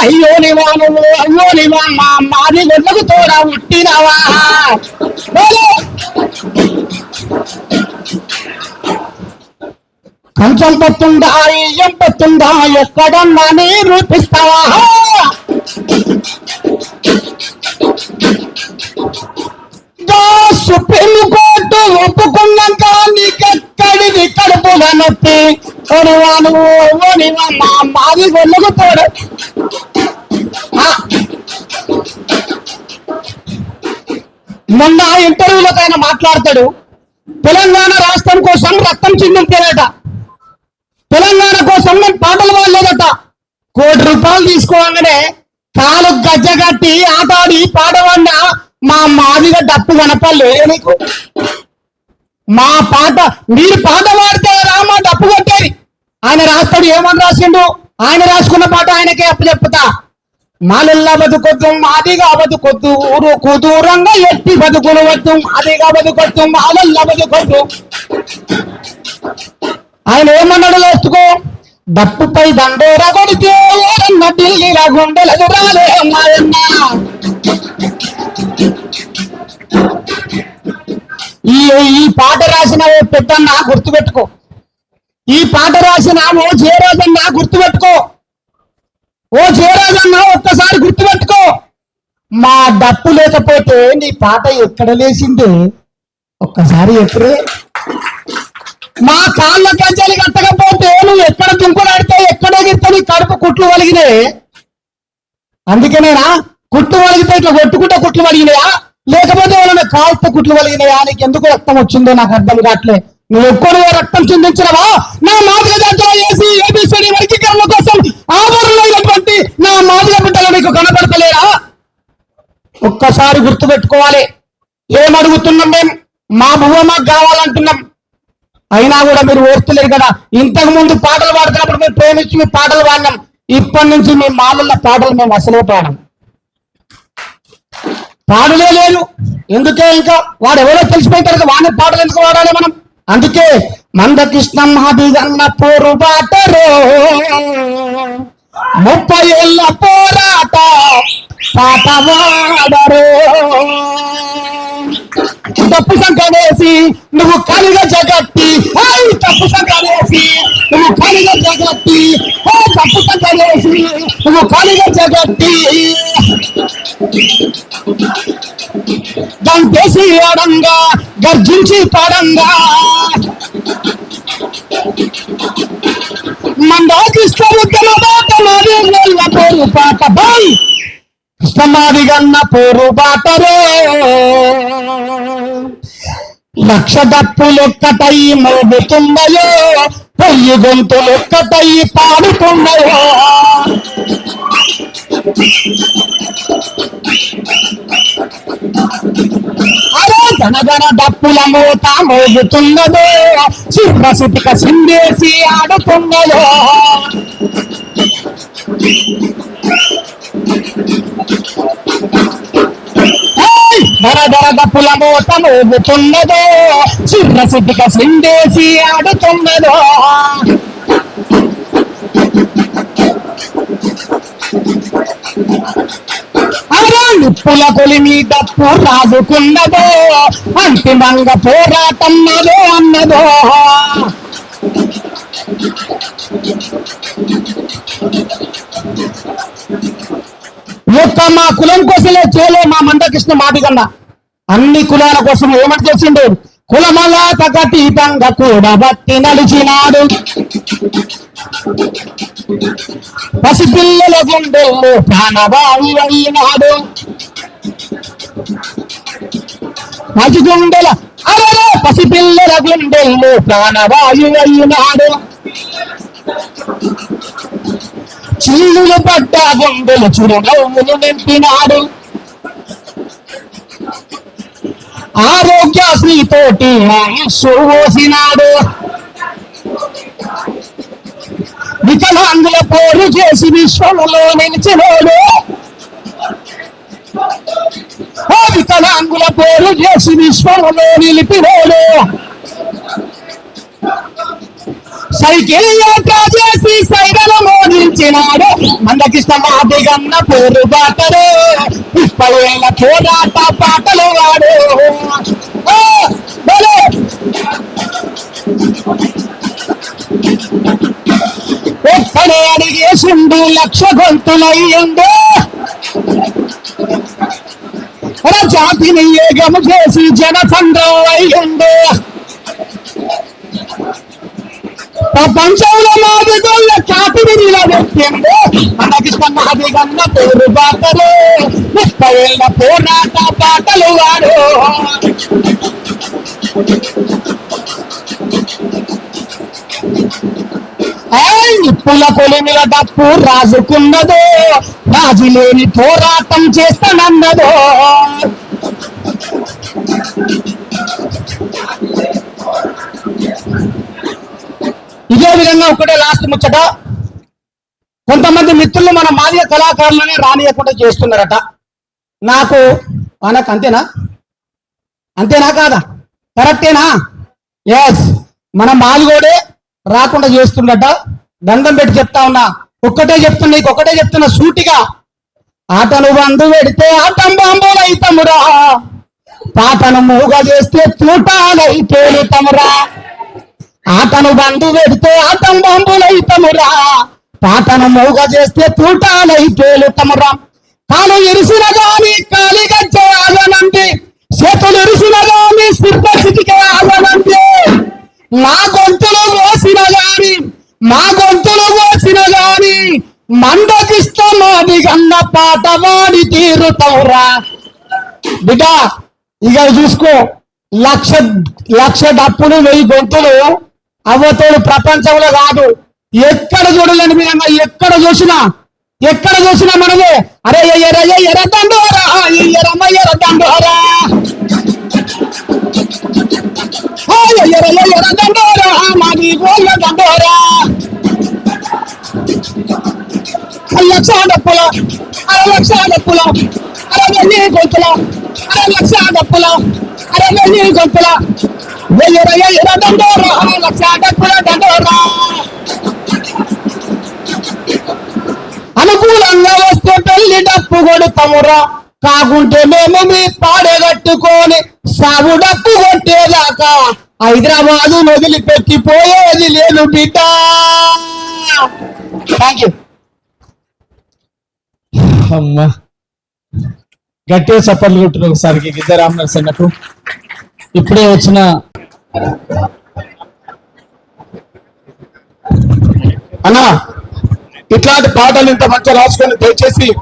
అయ్యో నివా నువ్వు అయ్యో నివా మా మాది గొడ్లకు తోడా ఉట్టినావా? కొంచెం కంచం పత్తుందా ఏం పత్తుందా ఎక్కడన్నా నీ రూపిస్తావా సుప్రీం కోర్టు ఒప్పుకున్నాక నీకెక్కడిది కడుపుగా నొప్పి? ఒడివా నువ్వు ఒడివా మా మాది గొల్లకు తోడు మొన్న ఇంటర్వ్యూలో ఆయన మాట్లాడతాడు. తెలంగాణ రాష్ట్రం కోసం రక్తం చిందించారట తెలంగాణ కోసం నేను పాటలు పాడలేదట. కోటి రూపాయలు తీసుకోగానే కాలు గజ్జగట్టి ఆటాడి పాడవాడిన మా మాదిగ డప్పు కనపడలే నీకు. మా పాట మీరు పాట పాడితే రా మా డప్పు కొట్టేది. ఆయన రాస్తాడు ఏమని రాసిండు? ఆయన రాసుకున్న పాట ఆయనకే అప్పు చెప్పుతా మాలెల్లా బతుకొద్దు మాదిగా బతుకొద్దు ఊరుకు దూరంగా ఎట్టి బతుకులు వద్దు మాదిగా బతుకొద్దు మాలెల్లా బతుకొద్దు. ఆయన ఏమన్నాడు లేస్తుకో డప్పుపై దండోరా కొడితే ఓరన్న ఢిల్లీలా గుండెలకు రాలే మాయన్న ఈ ఈ పాట రాసిన పెట్టన్నా పెద్దన్న గుర్తుపెట్టుకో. ఈ పాట రాసిన ఓ జయరాజన్న గుర్తుపెట్టుకో. ఓ జయరాజన్న ఒక్కసారి గుర్తుపెట్టుకో. మా డప్పు లేకపోతే నీ పాట ఎక్కడ లేచింది? ఒక్కసారి ఎక్కడే మా కాళ్ళ కంచాలి కట్టకపోతే నువ్వు ఎక్కడ దుంకులాడితే ఎక్కడ ఎగిరితే నీ కడుపు కుట్లు వలిగినే? అందుకనేనా కుట్లు వలిగితే ఇట్లా కొట్టుకుంటే కుట్లు వలిగినాయా? లేకపోతే వాళ్ళని కాల్తో కుట్లు వలిగినాయా? నీకు ఎందుకు రక్తం వచ్చిందో నాకు అర్థం కావట్లే. నువ్వు ఎక్కువ రక్తం చిందించినవా? నా మాదిగ జాతర చేసి ఏబిసిడి వర్గీకరణ కోసం ఆవరణమైనటువంటి నా మాదిగ బిడ్డలు నీకు కనపడతలేరా ఒకసారి గుర్తుపెట్టుకోవాలి. ఏమడుగుతున్నాం మేము మా? భూమ మాకు కావాలంటున్నాం. అయినా కూడా మీరు ఓర్తలేరు కదా. ఇంతకు ముందు పాటలు పాడుతున్నప్పుడు మీరు ప్రేమించి మీ పాటలు పాడినాం. ఇప్పటి నుంచి మీ మామూలు పాటలు మేము అసలే పాడం పాడలే లేదు ఎందుకే ఇంకా? వాడు ఎవరో తెలిసిపోయిన తర్వాత వాడిని పాటలు ఎందుకు వాడాలి మనం? అందుకే మందకృష్ణ మహాబీగన్న పోరు బాటరో. ముప్పై ఏళ్ళ పాట వాడరో తప్పు సంకనేసి నువ్వు కలిగ జగత్తి హై తప్పు సంకనేసి నువ్వు కలిగ జగత్తి హే తప్పు సంకనేసి నువ్వు కలిగ జగత్తి దంతేసి ఆడంగా గర్జించి పాడంగా. మందాకిస్తారు తన బాట మరి పేరు పాట. బాయ్ కృష్ణమాది గన్న పోరు బాటరే. లక్ష డప్పులొక్కటై మోగుతున్నాయో పొయ్యి గొంతులొక్కటై పాడుతున్నాయో అరే గనగన డప్పుల మూత మోగుతున్నదో చిన్న సిందేసి ఆడుతున్నదో దర దప్పుల మోగుతున్నదో చిన్న సిండేసి ఆడుతున్నదో. నిప్పుల కొలిమి డప్పు రాజుకున్నదో అంతిమంగా పోరాటన్నదో అన్నదో. ఒక్క మా కులం కోసలే చేయలే మా మందకృష్ణ మాటికన్నా అన్ని కులాల కోసం ఏమని చేసిండు? కులమలా తగతీతంగా కూడా బట్టి నడిచినాడు. పసిపిల్లల గుండెల్లో ప్రాణవాయు అయినాడు. పసిగుండెల అరే పసిపిల్లల గుండెల్లో ప్రాణవాయు అయినాడు. చిల్లులు పడ్డ గుండెలు చిరునవ్వులు నింపినాడు. ఆరోగ్యశ్రీ తోటి ఆయుష్షు పోసినాడు. వికలాంగుల పోరు చేసి విశ్వములో నిలిచినోడు. ఓ వికలాంగుల పోరు చేసి విశ్వములో నిలిపినోడు. సైకిల్ యాత్ర చేసి సైరలు మోడించినాడు మందకిష్ట మాదిగన్న పోరు బాటరు ముప్పై పోరాట పాటలు వాడు. ఆ, ఒక్కడే అడిగేసిండు లక్ష గొంతులయ్యిండు జాతిని ఏగము చేసి జనసంద్రం అయ్యిండు. ప్రపంచంలో మాది గొల్ల ఖ్యాతిని నిలబెట్టిండు మనకి సమాధి పేరు బాటలు. ముప్పై ఏళ్ళ పోరాట పాటలు వాడు. ఏయ్, నిప్పుల కొలిమిల డప్పు రాజుకున్నదో రాజు లేని పోరాటం చేస్తానన్నదో. విధంగా ఒకటే లాస్ట్ ముచ్చట. కొంతమంది మిత్రులు మన మాదిగ కళాకారులనే రానియకుండా చేస్తున్నారట. నాకు మనకు అంతేనా? అంతేనా కాదా? కరెక్టేనా? ఎస్ మన మాదిగోడే రాకుండా చేస్తుండట. దండం పెట్టి చెప్తా ఉన్నా. ఒక్కటే చెప్తున్నా నీకు ఒకటే చెప్తున్నా సూటిగా. ఆటను బంధు పెడితే ఆటం బాంబోలై పాటను మూగ చేస్తే తూటాలై తేలుతమురా ఆటను బంధు పెడితే ఆటం బాంబులైతమురా పాటను మూగ చేస్తే తూటాలై పేలుతమురా కాలు ఇరిసిన గాని కాలి గజ్జె ఆగనంది చేతులు ఇరిసిన గాని సిద్ధ ఆగనండి. మా గొంతులు కోసిన గాని మా గొంతులు కోసిన గాని మండకిష్టమాది గన్న పాట వాడి తీరుతవురా బిడ్డ ఇక చూసుకో లక్ష లక్ష డప్పులు వెయ్యి గొంతులు అవ్వతోడు ప్రపంచంలో కాదు. ఎక్కడ చూడలేని విధంగా ఎక్కడ చూసినా ఎక్కడ చూసినా మనమే అరే ఎర్ర ఎర్ర దండోరా ఎర్రమ్మ ఎర్ర దండోరా ఎర్ర ఎర్ర దండోరా మాది గోళ్ళ దండోరా లక్ష డప్పుల అర లక్ష డప్పుల అర వెయ్యి గొంతుల అర లక్ష డప్పుల అర వెయ్యి గొంతుల. వెయ్యి ఎయ్య లక్ష అనుకూలంగా వస్తే పెళ్ళి డప్పు కొడుతామురా. కాకుంటే మేము మీ పాడగట్టుకొని సాగు డప్పు కొట్టేదాకా హైదరాబాదు వదిలిపెట్టి పోయేది లేదు బిడ్డ. థ్యాంక్ యూ అమ్మా. గట్టిగా చప్పట్లు కొట్టిన ఒకసారికి గిద్ద అన్నట్టు ఇప్పుడే వచ్చిన అన్నా ఇట్లాంటి పాటలు ఇంత మంచిగా రాసుకొని దయచేసి